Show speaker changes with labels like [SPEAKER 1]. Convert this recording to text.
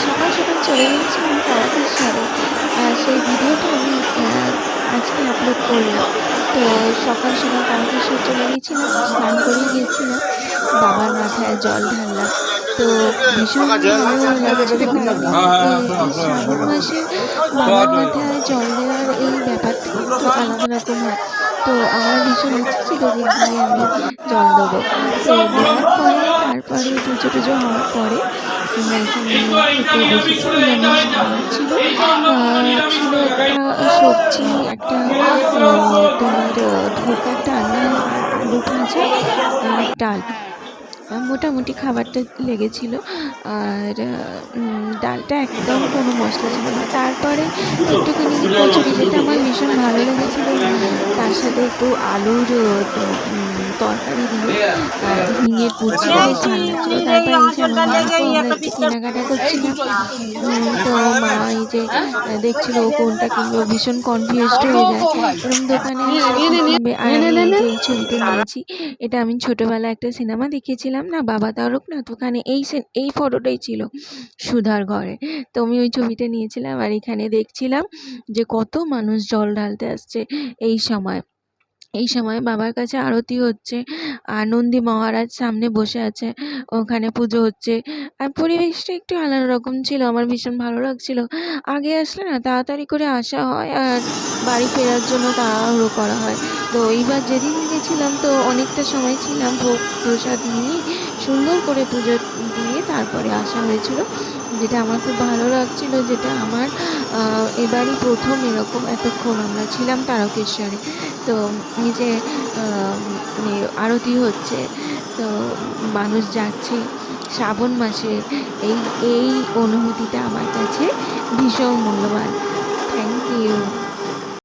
[SPEAKER 1] সকাল সকাল চলে গিয়েছিলাম তারকেশ্বরে আর সেই ভিডিওটা আমি আজকে আপলোড করলাম তো সকাল সকাল তারকেশ্বর চলে গিয়েছিলাম স্নান করে গিয়েছিলাম বাবার মাথায় জল ঢাললাম তো ভীষণ শ্রাবণ মাসে বাবার মাথায় জল দেওয়ার এই ব্যাপারটা আলাদা রকম হয় তো আমার ভীষণ ইচ্ছে ছিল যে আমি জল দেবো তো দেওয়ার পরে তারপরে পুজো টুজো হওয়ার পরে ছিল একটা সবজি একটা তোমার আর ডাল মোটামুটি খাবারটা লেগেছিল। আর ডালটা একদম কোনো মশলা ছিল না। তারপরে একটুখানি কচুরি যেটা আমার ভীষণ ভালো লেগেছিল, তার সাথে একটু আলুর তরকারি দিয়ে আর ঝিঙের কুচি বেশ ভালো তারপরে এই যে আমার মা তো কেনাকাটা করছিলাম তো মা এই যে আহ, দেখছিল ও কোনটা কিনবে ও ভীষণ কনফিউজড হয়ে যায়। এরকম দোকানে আর এই ছবিটা নিয়েছি এটা আমি ছোটবেলায় একটা সিনেমা দেখেছিলাম না বাবা তারক না তো ওখানে এই এই ফটোটাই ছিল সুধার ঘরে। তো আমি ওই ছবিটা নিয়েছিলাম আর এখানে দেখছিলাম যে কত মানুষ জল ঢালতে আসছে এই সময়। এই সময় বাবার কাছে আরতি হচ্ছে, আর নন্দী মহারাজ সামনে বসে আছে, ওখানে পুজো হচ্ছে, আর পরিবেশটা একটু আলাদা রকম ছিল, আমার ভীষণ ভালো লাগছিল। আগে আসলে না, তাড়াতাড়ি করে আসা হয়, আর বাড়ি ফেরার জন্য তাড়াহুড়ো করা হয়। তো এইবার যেদিন গেছিলাম, তো অনেকটা সময় ছিলাম ভোগ প্রসাদ নিয়ে, সুন্দর করে পুজো দিয়ে তারপরে আসা হয়েছিল। যেটা আমার খুব ভালো লাগছিল, যেটা আমার এবারই প্রথম এরকম এতক্ষণ আমরা ছিলাম তারকেশ্বরে। তো এই যে মানে আরতি হচ্ছে, তো মানুষ যাচ্ছে শ্রাবণ মাসে এই এই অনুভূতিটা আমার কাছে ভীষণ মূল্যবান।